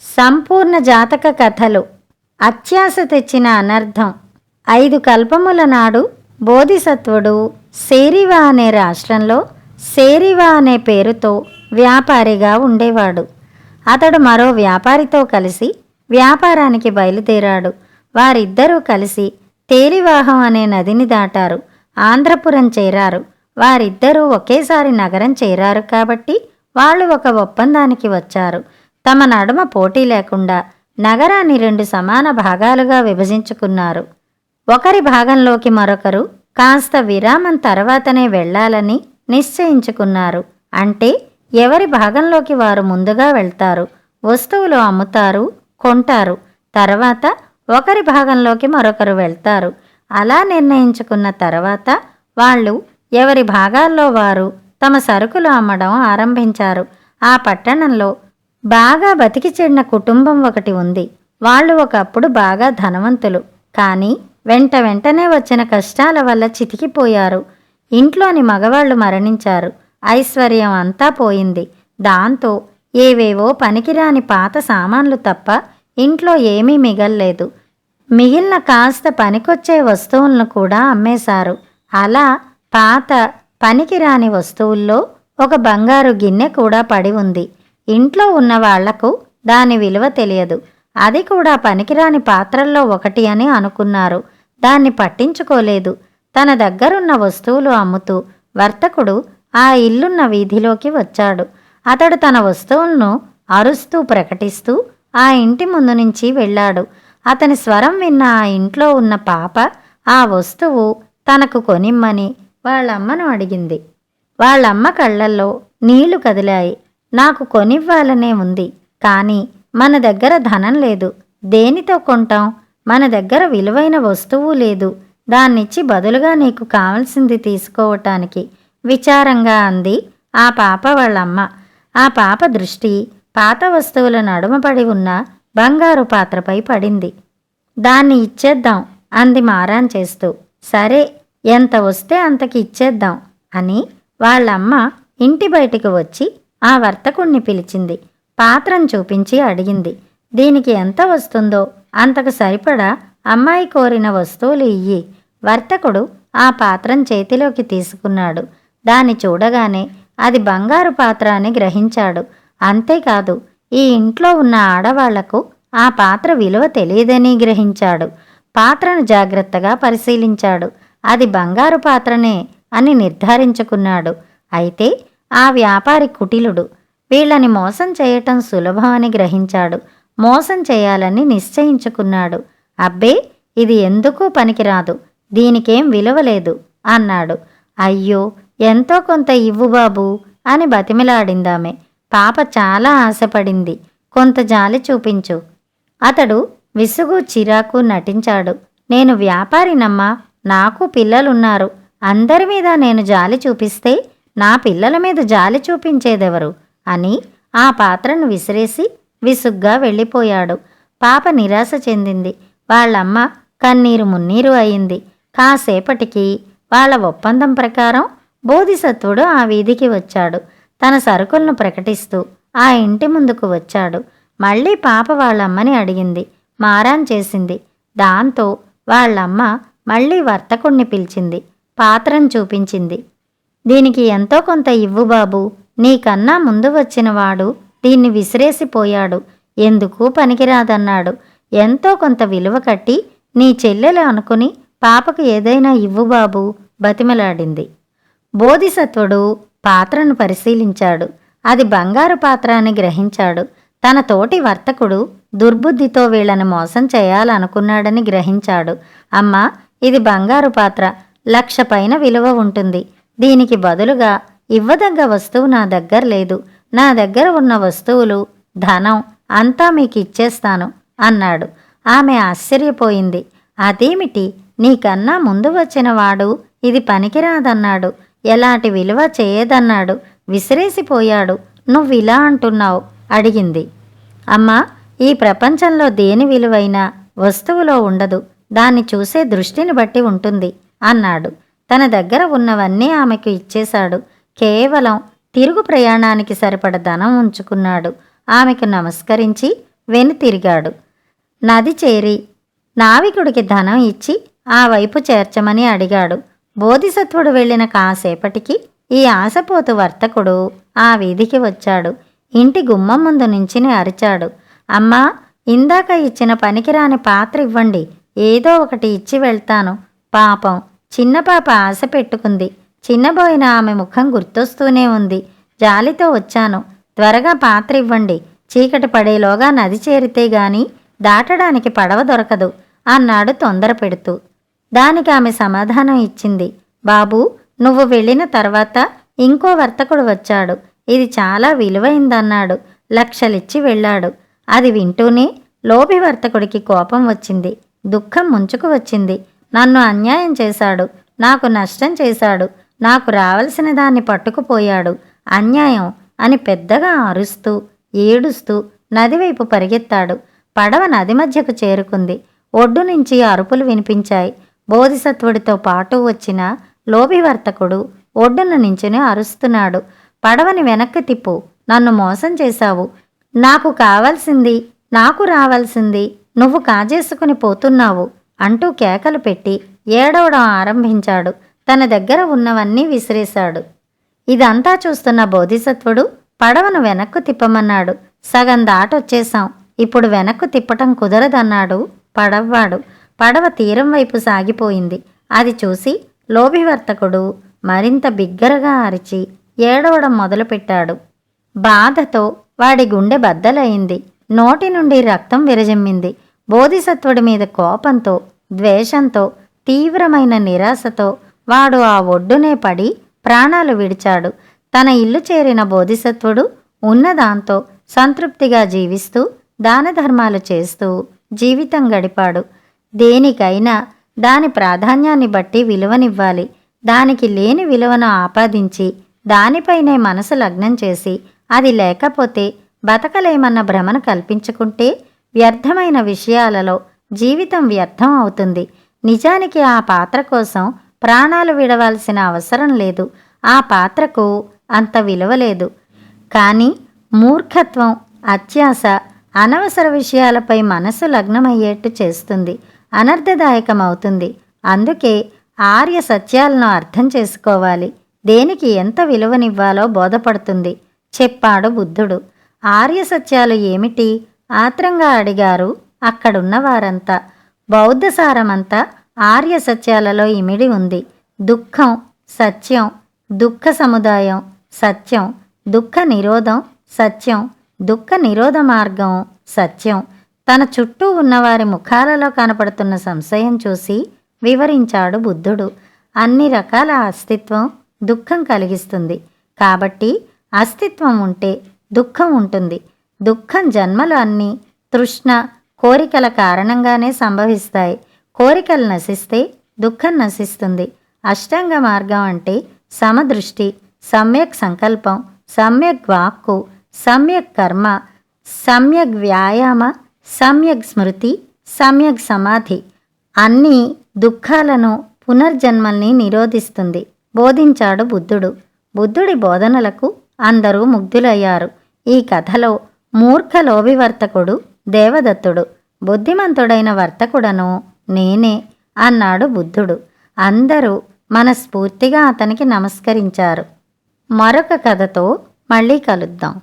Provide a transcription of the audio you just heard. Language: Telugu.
సంపూర్ణ జాతక కథలు. అత్యాశ తెచ్చిన అనర్థం. ఐదు కల్పముల నాడు బోధిసత్వుడు సేరివా అనే రాష్ట్రంలో సేరివా అనే పేరుతో వ్యాపారిగా ఉండేవాడు. అతడు మరో వ్యాపారితో కలిసి వ్యాపారానికి బయలుదేరాడు. వారిద్దరూ కలిసి తేలివాహం అనే నదిని దాటారు. ఆంధ్రపురం చేరారు. వారిద్దరూ ఒకేసారి నగరం చేరారు కాబట్టి వాళ్ళు ఒక ఒప్పందానికి వచ్చారు. తమ నడుమ పోటీ లేకుండా నగరాన్ని రెండు సమాన భాగాలుగా విభజించుకున్నారు. ఒకరి భాగంలోకి మరొకరు కాస్త విరామం తర్వాతనే వెళ్ళాలని నిశ్చయించుకున్నారు. అంటే ఎవరి భాగంలోకి వారు ముందుగా వెళ్తారు? వస్తువులు అమ్ముతారు కొంటారు. తర్వాత ఒకరి భాగంలోకి మరొకరు వెళ్తారు. అలా నిర్ణయించుకున్న తర్వాత వాళ్ళు ఎవరి భాగాల్లో వారు తమ సరుకులు అమ్మడం ఆరంభించారు. ఆ పట్టణంలో బాగా బతికి చెడిన కుటుంబం ఒకటి ఉంది. వాళ్ళు ఒకప్పుడు బాగా ధనవంతులు. కానీ వెంట వెంటనే వచ్చిన కష్టాల వల్ల చితికిపోయారు. ఇంట్లోని మగవాళ్ళు మరణించారు. ఐశ్వర్యం అంతా పోయింది. దాంతో ఏవేవో పనికిరాని పాత సామాన్లు తప్ప ఇంట్లో ఏమీ మిగల్లేదు. మిగిలిన కాస్త పనికొచ్చే వస్తువులను కూడా అమ్మేశారు. అలా పాత పనికిరాని వస్తువుల్లో ఒక బంగారు గిన్నె కూడా పడి ఉంది. ఇంట్లో ఉన్న వాళ్ళకు దాని విలువ తెలియదు. అది కూడా పనికిరాని పాత్రల్లో ఒకటి అని అనుకున్నారు. దాన్ని పట్టించుకోలేదు. తన దగ్గరున్న వస్తువులు అమ్ముతూ వర్తకుడు ఆ ఇల్లున్న వీధిలోకి వచ్చాడు. అతడు తన వస్తువులను అరుస్తూ ప్రకటిస్తూ ఆ ఇంటి ముందు నుంచి వెళ్ళాడు. అతని స్వరం విన్న ఆ ఇంట్లో ఉన్న పాప ఆ వస్తువు తనకు కొనిమ్మని వాళ్ళమ్మను అడిగింది. వాళ్ళమ్మ కళ్ళల్లో నీళ్ళు కదిలాయి. నాకు కొనివ్వాలనే ఉంది. కానీ మన దగ్గర ధనం లేదు. దేనితో కొంటాం? మన దగ్గర విలువైన వస్తువు లేదు. దాన్నిచ్చి బదులుగా నీకు కావలసింది తీసుకోవటానికి విచారంగా అంది ఆ పాప వాళ్ళమ్మ. ఆ పాప దృష్టి పాత వస్తువుల నడుమపడి ఉన్న బంగారు పాత్రపై పడింది. దాన్ని ఇచ్చేద్దాం అంది మారాన్ చేస్తూ. సరే ఎంత వస్తే అంతకి ఇచ్చేద్దాం అని వాళ్ళమ్మ ఇంటి బయటికి వచ్చి ఆ వర్తకుణ్ణి పిలిచింది. పాత్రను చూపించి అడిగింది. దీనికి ఎంత వస్తుందో? అంతకు సరిపడా అమ్మాయి కోరిన వస్తువులు ఇయ్యి. వర్తకుడు ఆ పాత్రను చేతిలోకి తీసుకున్నాడు. దాన్ని చూడగానే అది బంగారు పాత్ర అని గ్రహించాడు. అంతేకాదు ఈ ఇంట్లో ఉన్న ఆడవాళ్ళకు ఆ పాత్ర విలువ తెలియదని గ్రహించాడు. పాత్రను జాగ్రత్తగా పరిశీలించాడు. అది బంగారు పాత్రనే అని నిర్ధారించుకున్నాడు. అయితే ఆ వ్యాపారి కుటిలుడు. వీళ్ళని మోసం చేయటం సులభమని గ్రహించాడు. మోసం చేయాలని నిశ్చయించుకున్నాడు. అబ్బే ఇది ఎందుకు పనికిరాదు? దీనికేం విలువలేదు అన్నాడు. అయ్యో ఎంతో కొంత ఇవ్వు బాబు అని బతిమిలాడిందామె. పాప చాలా ఆశపడింది. కొంత జాలి చూపించు. అతడు విసుగు చిరాకు నటించాడు. నేను వ్యాపారినమ్మా నాకు పిల్లలున్నారు. అందరి మీద నేను జాలి చూపిస్తే నా పిల్లల మీద జాలి చూపించేదెవరు? అని ఆ పాత్రను విసిరేసి విసుగ్గా వెళ్ళిపోయాడు. పాప నిరాశ చెందింది. వాళ్ళమ్మ కన్నీరు మున్నీరు అయింది. కాసేపటికి వాళ్ళ ఒప్పందం ప్రకారం బోధిసత్వుడు ఆ వీధికి వచ్చాడు. తన సరుకులను ప్రకటిస్తూ ఆ ఇంటి ముందుకు వచ్చాడు. మళ్ళీ పాప వాళ్ళమ్మని అడిగింది. మారాన్ చేసింది. దాంతో వాళ్ళమ్మ మళ్ళీ వర్తకుణ్ణి పిలిచింది. పాత్రను చూపించింది. దీనికి ఎంతో కొంత ఇవ్వు బాబు. నీకన్నా ముందు వచ్చినవాడు దీన్ని విసిరేసిపోయాడు. ఎందుకు పనికిరాదన్నాడు. ఎంతో కొంత విలువ కట్టి నీ చెల్లెలు అనుకుని పాపకు ఏదైనా ఇవ్వు బాబు బతిమలాడింది. బోధిసత్వుడు పాత్రను పరిశీలించాడు. అది బంగారు పాత్ర అని గ్రహించాడు. తన తోటి వర్తకుడు దుర్బుద్ధితో వీళ్ళని మోసం చేయాలనుకున్నాడని గ్రహించాడు. అమ్మా ఇది బంగారు పాత్ర. లక్ష పైన విలువ ఉంటుంది. దీనికి బదులుగా ఇవ్వదగ్గ వస్తువు నా దగ్గర లేదు. నా దగ్గర ఉన్న వస్తువులు ధనం అంతా మీకు ఇచ్చేస్తాను అన్నాడు. ఆమె ఆశ్చర్యపోయింది. అదేమిటి? నీకన్నా ముందు వచ్చిన వాడు ఇది పనికిరాదన్నాడు. ఎలాంటి విలువ చేయదన్నాడు. విసిరేసిపోయాడు. నువ్విలా అంటున్నావు? అడిగింది. అమ్మా ఈ ప్రపంచంలో దేని విలువైనా వస్తువులో ఉండదు. దాన్ని చూసే దృష్టిని బట్టి ఉంటుంది అన్నాడు. తన దగ్గర ఉన్నవన్నీ ఆమెకు ఇచ్చేశాడు. కేవలం తిరుగు ప్రయాణానికి సరిపడ ధనం ఉంచుకున్నాడు. ఆమెకు నమస్కరించి వెనుతిరిగాడు నది చేరి నావికుడికి ధనం ఇచ్చి ఆ వైపు చేర్చమని అడిగాడు. బోధిసత్వుడు వెళ్ళిన కాసేపటికి ఈ ఆశపోతు వర్తకుడు ఆ వీధికి వచ్చాడు. ఇంటి గుమ్మం ముందు నించిని అరిచాడు. అమ్మా ఇందాక ఇచ్చిన పనికిరాని పాత్ర ఇవ్వండి. ఏదో ఒకటి ఇచ్చి వెళ్తాను. పాపం చిన్న పాప ఆశ పెట్టుకుంది. చిన్నబోయిన ఆమె ముఖం గుర్తొస్తూనే ఉంది. జాలితో వచ్చాను. త్వరగా పాత్ర ఇవ్వండి. చీకటి పడేలోగా నది చేరితే గాని దాటడానికి పడవ దొరకదు అన్నాడు తొందర పెడుతూ. దానికి ఆమె సమాధానం ఇచ్చింది. బాబూ నువ్వు వెళ్ళిన తర్వాత ఇంకో వర్తకుడు వచ్చాడు. ఇది చాలా విలువైందన్నాడు. లక్షలిచ్చి వెళ్ళాడు. అది వింటూనే లోభి వర్తకుడికి కోపం వచ్చింది. దుఃఖం ముంచుకు వచ్చింది. నన్ను అన్యాయం చేశాడు. నాకు నష్టం చేశాడు. నాకు రావలసిన దాన్ని పట్టుకుపోయాడు. అన్యాయం అని పెద్దగా అరుస్తూ ఏడుస్తూ నదివైపు పరిగెత్తాడు. పడవ నది మధ్యకు చేరుకుంది. ఒడ్డు నుంచి అరుపులు వినిపించాయి. బోధిసత్వుడితో పాటు వచ్చిన లోభివర్తకుడు ఒడ్డున నించుని అరుస్తున్నాడు. పడవని వెనక్కి తిప్పు. నన్ను మోసం చేశావు. నాకు కావాల్సింది నాకు రావాల్సింది నువ్వు కాజేసుకుని పోతున్నావు. అంటూ కేకలు పెట్టి ఏడవడం ఆరంభించాడు. తన దగ్గర ఉన్నవన్నీ విసిరేశాడు. ఇదంతా చూస్తున్న బోధిసత్వుడు పడవను వెనక్కు తిప్పమన్నాడు. సగం దాటొచ్చేశాం. ఇప్పుడు వెనక్కు తిప్పటం కుదరదన్నాడు పడవ్వాడు. పడవ తీరం వైపు సాగిపోయింది. అది చూసి లోభివర్తకుడు మరింత బిగ్గరగా అరిచి ఏడవడం మొదలుపెట్టాడు. బాధతో వాడి గుండె బద్దలయింది నోటి నుండి రక్తం విరజమ్మింది. బోధిసత్వుడి మీద కోపంతో ద్వేషంతో తీవ్రమైన నిరాశతో వాడు ఆ ఒడ్డునే పడి ప్రాణాలు విడిచాడు. తన ఇల్లు చేరిన బోధిసత్వుడు ఉన్నదాంతో సంతృప్తిగా జీవిస్తూ దానధర్మాలు చేస్తూ జీవితం గడిపాడు. దేనికైనా దాని ప్రాధాన్యాన్ని బట్టి విలువనివ్వాలి. దానికి లేని విలువను ఆపాదించి దానిపైనే మనసు లగ్నం చేసి అది లేకపోతే బతకలేమన్న భ్రమను కల్పించుకుంటే వ్యర్థమైన విషయాలలో జీవితం వ్యర్థం అవుతుంది. నిజానికి ఆ పాత్ర కోసం ప్రాణాలు విడవాల్సిన అవసరం లేదు. ఆ పాత్రకు అంత విలువ లేదు. కానీ మూర్ఖత్వం అత్యాస అనవసర విషయాలపై మనసు లగ్నమయ్యేట్టు చేస్తుంది. అనర్థదాయకమవుతుంది అందుకే ఆర్య సత్యాలను అర్థం చేసుకోవాలి. దేనికి ఎంత విలువనివ్వాలో బోధపడుతుంది. చెప్పాడు బుద్ధుడు. ఆర్య సత్యాలు ఏమిటి? ఆత్రంగా అడిగారు. అక్కడున్న వారంతా. బౌద్ధ సారమంతా ఆర్య సత్యాలలో ఇమిడి ఉంది. దుఃఖం సత్యం దుఃఖ సముదాయం సత్యం దుఃఖ నిరోధం సత్యం దుఃఖ నిరోధ మార్గం సత్యం. తన చుట్టూ ఉన్నవారి ముఖాలలో కనపడుతున్న సంశయం చూసి వివరించాడు బుద్ధుడు. అన్ని రకాల అస్తిత్వం దుఃఖం కలిగిస్తుంది. కాబట్టి అస్తిత్వం ఉంటే దుఃఖం ఉంటుంది. దుఃఖం జన్మలు అన్నీ తృష్ణ కోరికల కారణంగానే సంభవిస్తాయి. కోరికలు నశిస్తే దుఃఖం నశిస్తుంది. అష్టాంగ మార్గం అంటే సమదృష్టి సమ్యక్ సంకల్పం సమ్యక్ వాక్కు సమ్యక్ కర్మ సమ్యక్ వ్యాయామ సమ్యక్ స్మృతి సమ్యక్ సమాధి అన్నీ దుఃఖాలను పునర్జన్మల్ని నిరోధిస్తుంది. బోధించాడు బుద్ధుడు. బుద్ధుడి బోధనలకు అందరూ ముగ్ధులయ్యారు. ఈ కథలో మూర్ఖ లోభివర్తకుడు దేవదత్తుడు బుద్ధిమంతుడైన వర్తకుడను నేనే అన్నాడు బుద్ధుడు. అందరూ మనస్ఫూర్తిగా అతనికి నమస్కరించారు. మరొక కథతో మళ్ళీ కలుద్దాం.